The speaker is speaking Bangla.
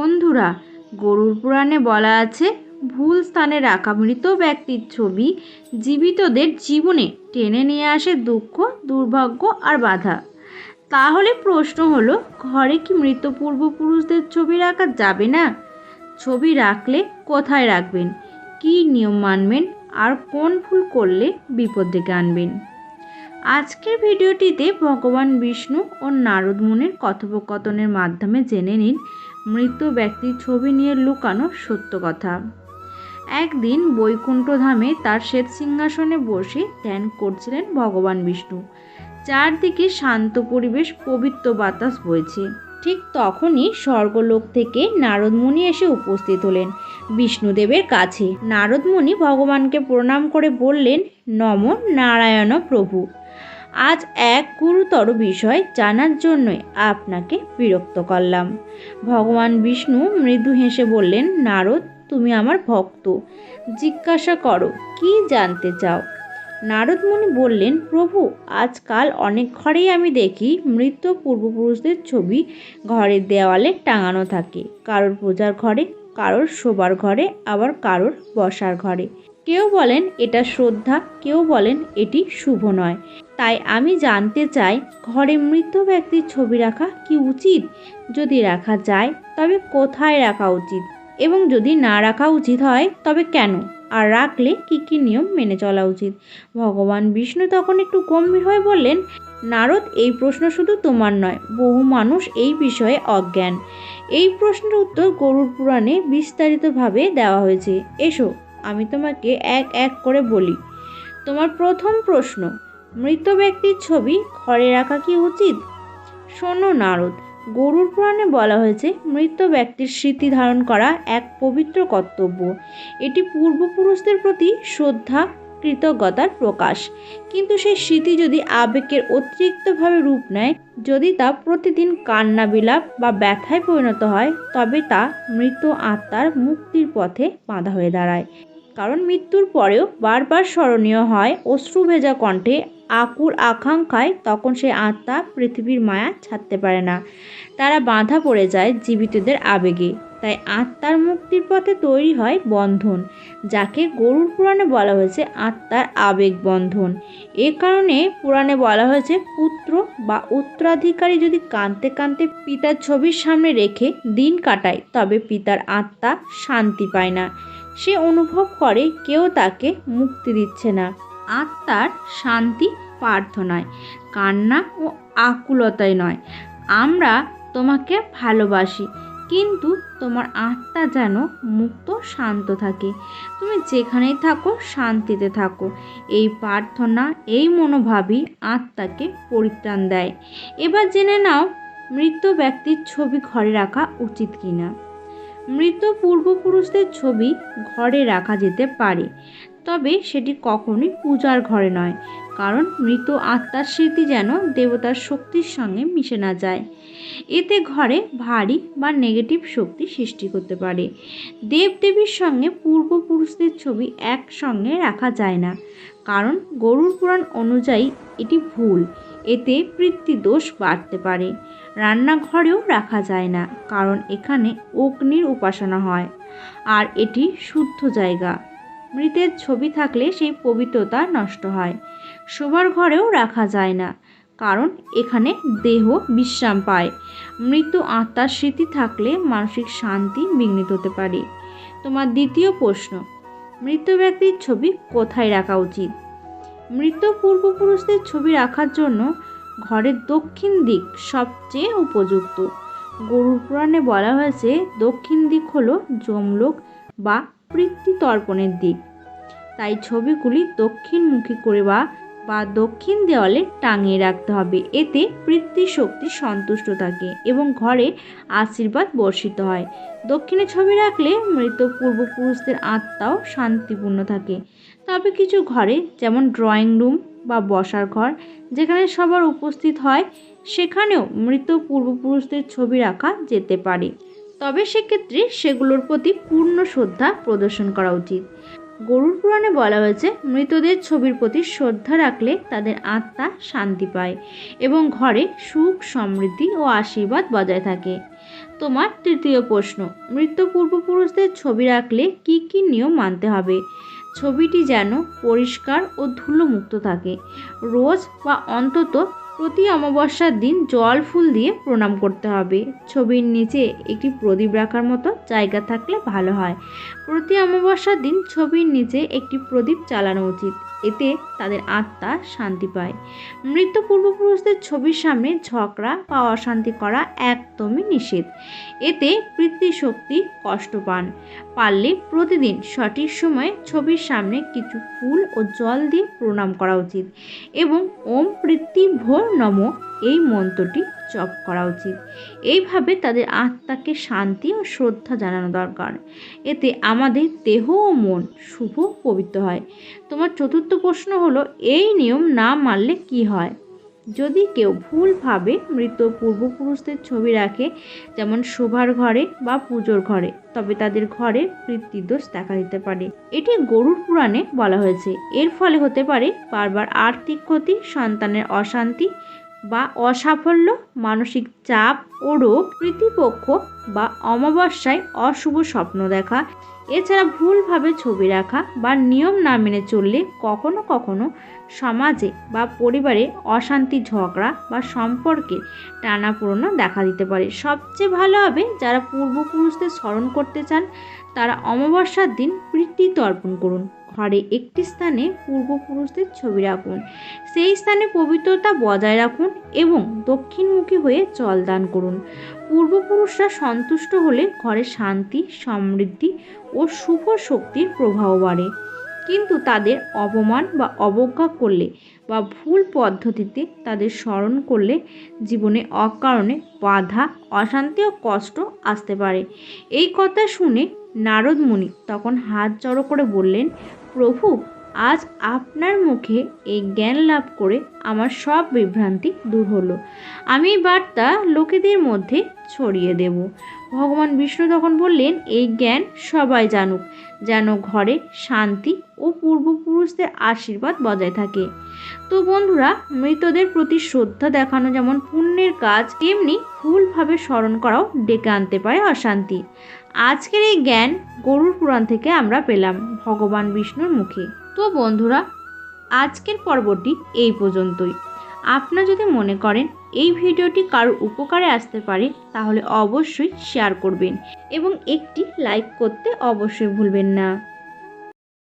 বন্ধুরা, গরুর পুরাণে বলা আছে, ভুল স্থানে রাখা মৃত ব্যক্তির ছবি জীবিতদের জীবনে টেনে নিয়ে আসে দুঃখ, দুর্ভাগ্য আর বাধা। তাহলে প্রশ্ন হলো, ঘরে কি মৃত পূর্বপুরুষদের ছবি রাখা যাবে না? ছবি রাখলে কোথায় রাখবেন? কী নিয়ম মানবেন? আর কোন ভুল করলে বিপদ ডেকে আনবেন? আজকের ভিডিওটিতে ভগবান বিষ্ণু ও নারদ মুনির কথোপকথনের মাধ্যমে জেনে নিন মৃত ব্যক্তির ছবি নিয়ে লুকানো সত্য কথা। একদিন বৈকুণ্ঠধামে তার শ্বেত সিংহাসনে বসে ধ্যান করছিলেন ভগবান বিষ্ণু। চারদিকে শান্ত পরিবেশ, পবিত্র বাতাস বইছে। ঠিক তখনই স্বর্গলোক থেকে নারদমুনি এসে উপস্থিত হলেন বিষ্ণুদেবের কাছে। নারদমুনি ভগবানকে প্রণাম করে বললেন, নম নারায়ণ প্রভু। আজ এক গুরুতর বিষয় জানার জন্যই আপনাকে বিরক্ত করলাম। ভগবান বিষ্ণু মৃদু হেসে বললেন, নারদ, তুমি আমার ভক্ত। জিজ্ঞাসা করো, কি জানতে চাও? নারদমুনি বললেন, প্রভু, আজকাল অনেক ঘরেই আমি দেখি মৃত পূর্বপুরুষদের ছবি ঘরের দেওয়ালে টাঙানো থাকে। কারোর পূজার ঘরে, কারোর শোবার ঘরে, আবার কারোর বসার ঘরে। কেউ বলেন এটা শ্রদ্ধা, কেউ বলেন এটি শুভ নয়। তাই আমি জানতে চাই, ঘরে মৃত ব্যক্তির ছবি রাখা কি উচিত? যদি রাখা যায়, তবে কোথায় রাখা উচিত? এবং যদি না রাখা উচিত হয়, তবে কেন? আর রাখলে কি কি নিয়ম মেনে চলা উচিত? ভগবান বিষ্ণু তখন একটু গম্ভীর হয়ে বললেন, নারদ, এই প্রশ্ন শুধু তোমার নয়, বহু মানুষ এই বিষয়ে অজ্ঞান। এই প্রশ্নের উত্তর গরুর পুরাণে বিস্তারিতভাবে দেওয়া হয়েছে। এসো। আমি তোমাকে এক এক করে বলি। তোমার প্রথম প্রশ্ন, মৃত ব্যক্তির ছবি ঘরে রাখা কি উচিত? শোনো নারদ, গরুর পুরাণে বলা হয়েছে, মৃত ব্যক্তির স্মৃতি ধারণ করা এক পবিত্র কর্তব্য। এটি পূর্বপুরুষদের প্রতি শ্রদ্ধা, কৃতজ্ঞতার প্রকাশ। কিন্তু সেই স্মৃতি যদি আবেগের অতিরিক্তভাবে রূপ নেয়, যদি তা প্রতিদিন কান্না বিলাপ বা ব্যথায় পরিণত হয়, তবে তা মৃত আত্মার মুক্তির পথে বাঁধা হয়ে দাঁড়ায়। কারণ মৃত্যুর পরেও বারবার স্মরণীয় হয় অশ্রু ভেজা কণ্ঠে আকুর আকাঙ্ক্ষায় তখন সে আত্মা পৃথিবীর মায়া ছাড়তে পারে না। তারা বাঁধা পড়ে যায় জীবিতদের আবেগে। তাই আত্মার মুক্তির পথে তৈরি হয় বন্ধন, যাকে গরুর পুরাণে বলা হয়েছে আত্মার আবেগ বন্ধন। এ কারণে পুরাণে বলা হয়েছে, পুত্র বা উত্তরাধিকারী যদি কাঁদতে কাঁদতে পিতার ছবির সামনে রেখে দিন কাটায়, তবে পিতার আত্মা শান্তি পায় না। সে অনুভব করে কেউ তাকে মুক্তি দিচ্ছে না। আত্মার শান্তি প্রার্থনায়, কান্না ও আকুলতায় নয়। আমরা তোমাকে ভালোবাসি, কিন্তু তোমার আত্মা যেন মুক্ত, শান্ত থাকে। তুমি যেখানেই থাকো, শান্তিতে থাকো। এই প্রার্থনা, এই মনোভাবই আত্মাকে পরিত্রাণ দেয়। এবার জেনে নাও, মৃত ব্যক্তির ছবি ঘরে রাখা উচিত কিনা। মৃত পূর্বপুরুষদের ছবি ঘরে রাখা যেতে পারে। তবে সেটি কখনোই পূজার ঘরে নয়, কারণ মৃত আত্মার স্মৃতি যেন দেবতার শক্তির সঙ্গে মিশে না যায়। এতে ঘরে ভারী বা নেগেটিভ শক্তি সৃষ্টি করতে পারে। দেবদেবীর সঙ্গে পূর্বপুরুষদের ছবি একসঙ্গে রাখা যায় না, কারণ গরুর পুরাণ অনুযায়ী এটি ভুল। এতে দোষ বাড়তে পারে। রান্নাঘরেও রাখা যায় না, কারণ এখানে অগ্নির উপাসনা হয়, আর এটি শুদ্ধ জায়গা। মৃতের ছবি থাকলে সেই পবিত্রতা নষ্ট হয়। শোবার ঘরেও রাখা যায় না, কারণ এখানে দেহ বিশ্রাম পায়। মৃত আত্মার স্মৃতি থাকলে মানসিক শান্তি বিঘ্নিত হতে পারে। তোমার দ্বিতীয় প্রশ্ন, মৃত ব্যক্তির ছবি কোথায় রাখা উচিত? মৃত পূর্বপুরুষদের ছবি রাখার জন্য ঘরের দক্ষিণ দিক সবচেয়ে উপযুক্ত। গরুর পুরাণে বলা হয়েছে, দক্ষিণ দিক হলো যমলোক বা তর্পণের দিক। তাই ছবিগুলি দক্ষিণমুখী করে বা বা দক্ষিণ দেওয়ালে টাঙিয়ে রাখতে হবে। এতে পৃথ্বী শক্তি সন্তুষ্ট থাকে এবং ঘরে আশীর্বাদ বর্ষিত হয়। দক্ষিণে ছবি রাখলে মৃত পূর্বপুরুষদের আত্মাও শান্তিপূর্ণ থাকে। তবে কিছু ঘরে, যেমন ড্রয়িং রুম বা বসার ঘর, যেখানে সবার উপস্থিত হয়, সেখানেও মৃত পূর্বপুরুষদের ছবি রাখা যেতে পারে। তবে সেক্ষেত্রে সেগুলোর প্রতি পূর্ণ শ্রদ্ধা প্রদর্শন করা উচিত। গরুর পুরাণে বলা হয়েছে, মৃতদের ছবির প্রতি শ্রদ্ধা রাখলে তাদের আত্মা শান্তি পায় এবং ঘরে সুখ, সমৃদ্ধি ও আশীর্বাদ বজায় থাকে। তোমার তৃতীয় প্রশ্ন, মৃত পূর্বপুরুষদের ছবি রাখলে কি কি নিয়ম মানতে হবে? ছবিটি যেন পরিষ্কার ও ধুলোমুক্ত থাকে। রোজ বা অন্তত প্রতি অমাবস্যার দিন জল ফুল দিয়ে প্রণাম করতে হবে। ছবির নিচে একটি প্রদীপ রাখার মতো জায়গা থাকলে ভালো হয়। প্রতি অমাবস্যার দিন ছবির নিচে একটি প্রদীপ চালানো উচিত। এতে তাদের আত্মা শান্তি পায়। মৃত পূর্বপুরুষদের ছবির সামনে ঝগড়া বা অশান্তি করা একদমই নিষেধ। এতে পিতৃশক্তি কষ্ট পান। পারলে প্রতিদিন সঠিক সময়ে ছবির সামনে কিছু ফুল ও জল দিয়ে প্রণাম করা উচিত। এবং ওম পৃথিভ নম এই মন্ত্রটি জপ করা উচিত। এইভাবে তাদের আত্মাকে শান্তি ও শ্রদ্ধা জানানো দরকার। এতে আমাদের দেহ ও মন শুভ পবিত্র হয়। তোমার চতুর্থ প্রশ্ন হলো, এই নিয়ম না মানলে কি হয়? যদি কেউ ভুলভাবে মৃত পূর্বপুরুষদের ছবি রাখে, যেমন শোভার ঘরে বা পুজোর ঘরে, তবে তাদের ঘরে পিতৃদোষ দেখা দিতে পারে। এটি গরুর পুরাণে বলা হয়েছে। এর ফলে হতে পারে, বারবার আর্থিক ক্ষতি, সন্তানের অশান্তি বা অসাফল্য, মানসিক চাপ ও রোগ প্রীতিপক্ষ বা অমাবস্যায় অশুভ স্বপ্ন দেখা। এছাড়া ভুলভাবে ছবি রাখা বা নিয়ম না মেনে চললে কখনো কখনো সমাজে বা পরিবারে অশান্তি, ঝগড়া বা সম্পর্কে টানাপোড়েনও দেখা দিতে পারে। সবচেয়ে ভালো হবে যারা পূর্বপুরুষদের স্মরণ করতে চান তারা অমাবস্যার দিন প্রীতি অর্পণ করুন। ঘরে একটি স্থানে পূর্বপুরুষদের ছবি রাখুন। সেই স্থানে পবিত্রতা বজায় রাখুন এবং দক্ষিণমুখী হয়ে জল দান করুন। পূর্বপুরুষরা সন্তুষ্ট হলে ঘরে শান্তি, সমৃদ্ধি ও শুভ শক্তির প্রভাব বাড়ে। কিন্তু তাদের অপমান বা অবজ্ঞা করলে বা ভুল পদ্ধতিতে তাদের স্মরণ করলে জীবনে অকারণে বাধা, অশান্তি ও কষ্ট আসতে পারে। এই কথা শুনে নারদ মুনি তখন হাত জড়ো করে বললেন, প্রভু আজ আপনার মুখে এই জ্ঞান লাভ করে আমার সব বিভ্রান্তি দূর হলো। আমি বার্তা লোকেদের মধ্যে ছড়িয়ে দেব। ভগবান বিষ্ণু তখন বললেন, এই জ্ঞান সবাই জানুক, যেন ঘরে শান্তি ও পূর্বপুরুষদের আশীর্বাদ বজায় থাকে। তো বন্ধুরা, মৃতদের প্রতি শ্রদ্ধা দেখানো যেমন পুণ্যের কাজ, তেমনি ভুলভাবে স্মরণ করাও ডেকে আনতে পারে অশান্তি। আজকের এই জ্ঞান গরুর পুরাণ থেকে আমরা পেলাম, ভগবান বিষ্ণুর মুখে। তো বন্ধুরা, আজকের পর্বটি এই পর্যন্তই। আপনারা যদি মনে করেন এই ভিডিওটি কারোর উপকারে আসতে পারে, তাহলে অবশ্যই শেয়ার করবেন এবং একটি লাইক করতে অবশ্যই ভুলবেন না।